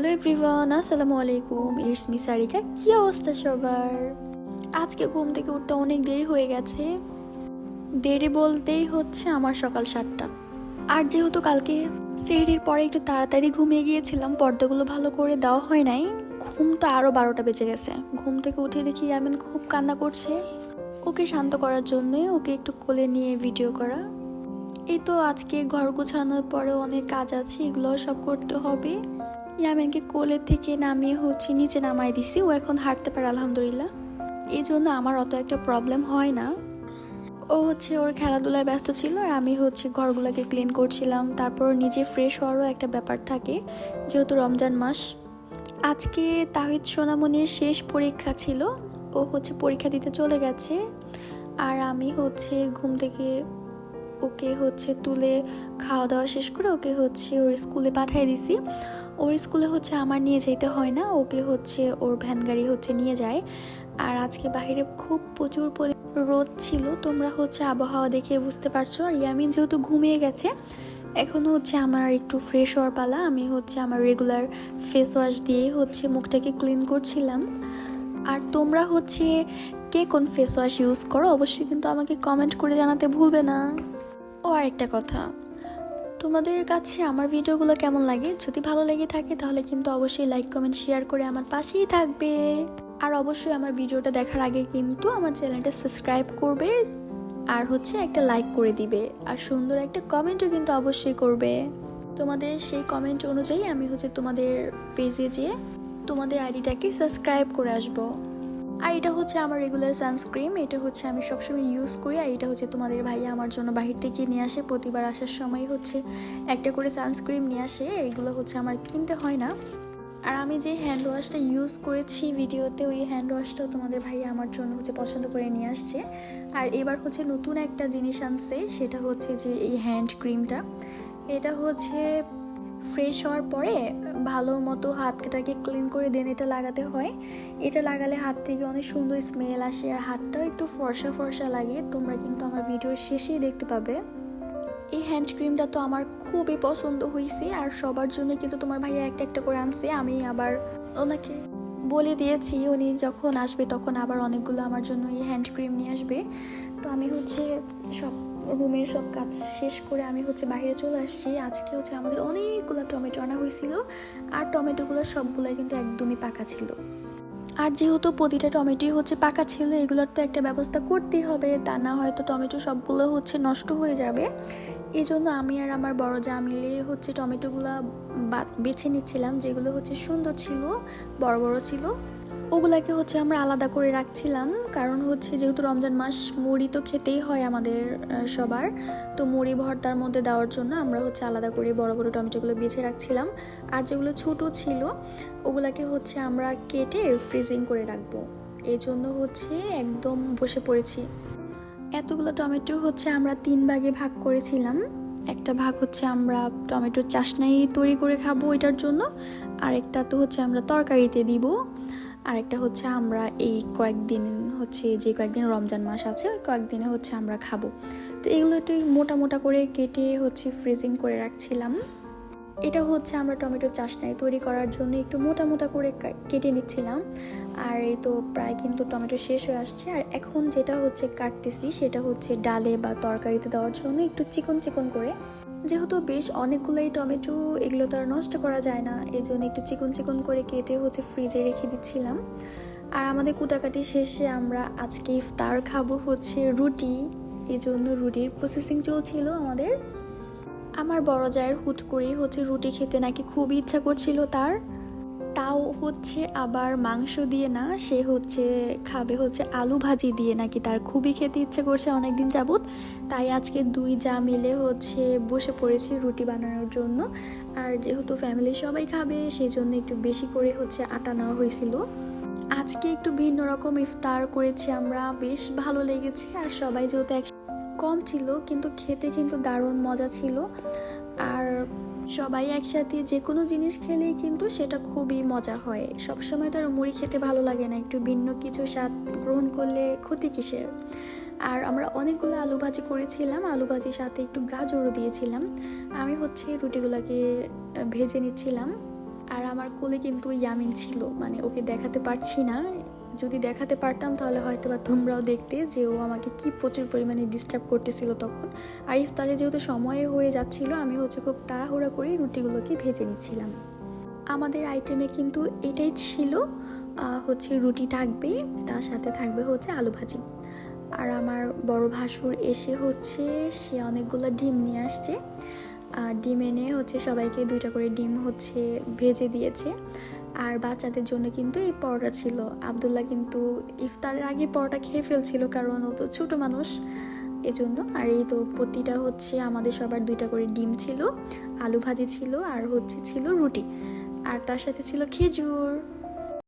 Hello everyone, আসসালামু আলাইকুম। It's me Sarika. কি অবস্থা সবার? আজকে ঘুম থেকে উঠতে অনেক দেরি হয়ে গেছে। দেরি বলতেই হচ্ছে আমার সকাল সাতটা। আর যেহেতু কালকে সেহরির পরে একটু তাড়াতাড়ি ঘুমিয়ে গিয়েছিলাম, পর্দাগুলো ভালো করে দেওয়া হয় নাই। ঘুম তো আরও বারোটা বেজে গেছে। ঘুম থেকে উঠে দেখি ইয়ামিন খুব কান্না করছে। ওকে শান্ত করার জন্য ওকে একটু কোলে নিয়ে ভিডিও করা। এই তো আজকে ঘর গোছানোর পরে অনেক কাজ আছে এগুলো সব করতে হবে। ইয়ামিনকে কোলে থেকে নামিয়ে হচ্ছে, নিচে নামাই দিছি। ও এখন হাঁটতে পারে, আলহামদুলিল্লাহ। এই জন্য আমার অত একটা প্রবলেম হয় না। ও হচ্ছে ওর খেলাধুলায় ব্যস্ত ছিল আর আমি হচ্ছে ঘরগুলোকে ক্লিন করছিলাম। তারপর নিজে ফ্রেশ হওয়ারও একটা ব্যাপার থাকে, যেহেতু রমজান মাস। আজকে তাহিদ সোনামণির শেষ পরীক্ষা ছিল। ও হচ্ছে পরীক্ষা দিতে চলে গেছে। আর আমি হচ্ছে ঘুম থেকে ওকে হচ্ছে তুলে খাওয়া দাওয়া শেষ করে ওকে হচ্ছে ওর স্কুলে পাঠিয়ে দিছি। ওর স্কুলে হচ্ছে আমার নিয়ে যেতে হয় না। ওকে হচ্ছে ওর ভ্যান গাড়ি হচ্ছে নিয়ে যায়। আর আজকে বাইরে খুব প্রচুর পরি রোদ ছিল। তোমরা হচ্ছে আবহাওয়া দেখে বুঝতে পারছ। আর ইয়ামিন যেহেতু ঘুমিয়ে গেছে, এখন হচ্ছে আমার একটু ফ্রেশ হওয়ার পালা। আমি হচ্ছে আমার রেগুলার ফেস ওয়াশ দিয়ে হচ্ছে মুখটাকে ক্লিন করছিলাম। আর তোমরা হচ্ছে কে কোন ফেস ওয়াশ ইউজ করো? অবশ্যই কিন্তু আমাকে কমেন্ট করে জানাতে ভুলবে না। ও আর একটা কথা। তোমাদের কাছে আমার ভিডিওগুলো কেমন লাগে? যদি ভালো লেগে থাকে তাহলে কিন্তু অবশ্যই লাইক কমেন্ট শেয়ার করে আমার পাশেই থাকবে। আর অবশ্যই আমার ভিডিওটা দেখার আগে কিন্তু আমার চ্যানেলটা সাবস্ক্রাইব করবে আর হচ্ছে একটা লাইক করে দিবে। আর সুন্দর একটা কমেন্টও কিন্তু অবশ্যই করবে। তোমাদের সেই কমেন্ট অনুযায়ী আমি হচ্ছে তোমাদের পেজে যেয়ে তোমাদের আইডিটাকে সাবস্ক্রাইব করে আসব। আর এটা হচ্ছে আমার রেগুলার সানস্ক্রিম এটা হচ্ছে আমি সবসময় ইউজ করি, আর এটা হচ্ছে তোমাদের ভাইয়া আমার জন্য বাহির থেকে নিয়ে আসে, প্রতিবার আসার সময় হচ্ছে একটা করে সানস্ক্রিম নিয়ে আসে, এগুলো হচ্ছে আমার কিনতে হয় না। আর আমি যে হ্যান্ড ওয়াশটা ইউজ করেছি ভিডিওতে, ওই হ্যান্ড ওয়াশটাও তোমাদের ভাই আমার জন্য হচ্ছে পছন্দ করে নিয়ে আসছে। আর এবার হচ্ছে নতুন একটা জিনিস আনছে, সেটা হচ্ছে যে এই হ্যান্ড ক্রিমটা এটা হচ্ছে ফ্রেশ হওয়ার পরে ভালো মতো হাতটাকে ক্লিন করে দেন, এটা লাগাতে হয়। এটা লাগালে হাত থেকে অনেক সুন্দর স্মেল আসে আর হাতটাও একটু ফর্সা ফর্সা লাগে। তোমরা কিন্তু আমার ভিডিওর শেষেই দেখতে পাবে। এই হ্যান্ড ক্রিমটা তো আমার খুবই পছন্দ হয়েছে আর সবার জন্য কিন্তু তোমার ভাইয়া একটা একটা করে আনছে। আমি আবার ওনাকে বলে দিয়েছি, উনি যখন আসবে তখন আবার অনেকগুলো আমার জন্য এই হ্যান্ড ক্রিম নিয়ে আসবে। তো আমি হচ্ছে সব রুমের সব কাজ শেষ করে আমি হচ্ছে বাইরে চলে আসছি। আজকে হচ্ছে আমাদের অনেকগুলো টমেটো আনা হয়েছিল। আর টমেটোগুলো সবগুলোই কিন্তু একদমই পাকা ছিল। আর যেহেতু প্রতিটা টমেটোই হচ্ছে পাকা ছিল, এগুলোর তো একটা ব্যবস্থা করতেই হবে। তা না হয়তো টমেটো সবগুলো হচ্ছে নষ্ট হয়ে যাবে। এই জন্য আমি আর আমার বড় যা মিলে হচ্ছে টমেটোগুলো বেছে নিচ্ছিলাম, যেগুলো হচ্ছে সুন্দর ছিল, বড় বড় ছিল। ওগুলাকে হচ্ছে আমরা আলাদা করে রাখছিলাম। কারণ হচ্ছে যেহেতু রমজান মাস, মুড়ি তো খেতেই হয় আমাদের সবার। তো মুড়ি ভর্তার মধ্যে দেওয়ার জন্য আমরা হচ্ছে আলাদা করে বড় বড় টমেটোগুলো বেছে রাখছিলাম। আর যেগুলো ছোট ছিল, ওগুলাকে হচ্ছে আমরা কেটে ফ্রিজিং করে রাখব। এই জন্য হচ্ছে একদম বসে পড়েছি। এতগুলো টমেটো হচ্ছে আমরা তিন ভাগে ভাগ করেছিলাম। একটা ভাগ হচ্ছে আমরা টমেটোর চাশনাই তৈরি করে খাব ওইটার জন্য। আরেকটা তো হচ্ছে আমরা তরকারিতে দিব। আরেকটা হচ্ছে আমরা এই কয়েকদিন হচ্ছে, যে কয়েকদিন রমজান মাস আছে, ওই কয়েকদিনে হচ্ছে আমরা খাব। তো এগুলো একটু মোটা মোটা করে কেটে হচ্ছে ফ্রিজিং করে রাখছিলাম। এটা হচ্ছে আমরা টমেটো চাশনাই তৈরি করার জন্য একটু মোটা মোটা করে কেটে নিচ্ছিলাম। আর এই তো প্রায় কিন্তু টমেটো শেষ হয়ে আসছে। আর এখন যেটা হচ্ছে কাটতেছি, সেটা হচ্ছে ডালে বা তরকারিতে দেওয়ার জন্য একটু চিকন চিকন করে যেহেতু বেশ অনেকগুলোই টমেটো, এগুলো তো আর নষ্ট করা যায় না। এই জন্য একটু চিকন চিকন করে কেটে হচ্ছে ফ্রিজে রেখে দিচ্ছিলাম। আর আমাদের কুটাকাটি শেষে আমরা আজকে ইফতার খাব হচ্ছে রুটি। এই জন্য রুটির প্রসেসিং চলছিল আমাদের। আমার বড় জায়ের হুট করেই হচ্ছে রুটি খেতে নাকি খুব ইচ্ছা করছিল তার। তাও হচ্ছে আবার মাংস দিয়ে না, সে হচ্ছে খাবে হচ্ছে আলু ভাজি দিয়ে নাকি তার খুবই খেতে ইচ্ছে করছে অনেকদিন যাবত তাই আজকে দুই যা মিলে হচ্ছে বসে পড়েছি রুটি বানানোর জন্য। আর যেহেতু ফ্যামিলি সবাই খাবে সেই জন্য একটু বেশি করে হচ্ছে আটা নেওয়া হয়েছিল। আজকে একটু ভিন্ন রকম ইফতার করেছি আমরা, বেশ ভালো লেগেছে। আর সবাই যেহেতু এক কম ছিল, কিন্তু খেতে কিন্তু দারুণ মজা ছিল। আর সবাই একসাথে যে কোনো জিনিস খেলেই কিন্তু সেটা খুবই মজা হয়। সবসময় তো আর মুড়ি খেতে ভালো লাগে না, একটু ভিন্ন কিছু স্বাদ গ্রহণ করলে ক্ষতি কিসের? আর আমরা অনেকগুলো আলু ভাজি করেছিলাম, আলু ভাজির সাথে একটু গাজরও দিয়েছিলাম। আমি হচ্ছে রুটিগুলোকে ভেজে নিচ্ছিলাম। আর আমার কোলে কিন্তু ইয়ামিন ছিল মানে ওকে দেখাতে পারছি না। যদি দেখাতে পারতাম, তাহলে হয়তো বা তোমরাও দেখতে যে ও আমাকে কি প্রচুর পরিমাণে ডিস্টার্ব করতেছিল তখন। আর ইফতারে যেহেতু সময় হয়ে যাচ্ছিল, আমি হচ্ছে খুব তাড়াহুড়া করে রুটিগুলোকে ভেজে নিচ্ছিলাম। আমাদের আইটেমে কিন্তু এটাই ছিল হচ্ছে রুটি থাকবে, তার সাথে থাকবে হচ্ছে আলু ভাজি। আর আমার বড় ভাসুর এসে হচ্ছে, সে অনেকগুলো ডিম নিয়ে আসছে। ডিম এনে হচ্ছে সবাইকে দুইটা করে ডিম হচ্ছে ভেজে দিয়েছে। আর বাচ্চাদের জন্য কিন্তু এই পরোটা ছিল। আবদুল্লাহ কিন্তু ইফতারের আগে পরোটা খেয়ে ফেলছিল কারণ ও তো ছোটো মানুষ। এজন্য আর এই তো প্রতিটা হচ্ছে আমাদের সবার দুইটা করে ডিম ছিল, আলু ভাজি ছিল আর হচ্ছে ছিল রুটি। আর তার সাথে ছিল খেজুর।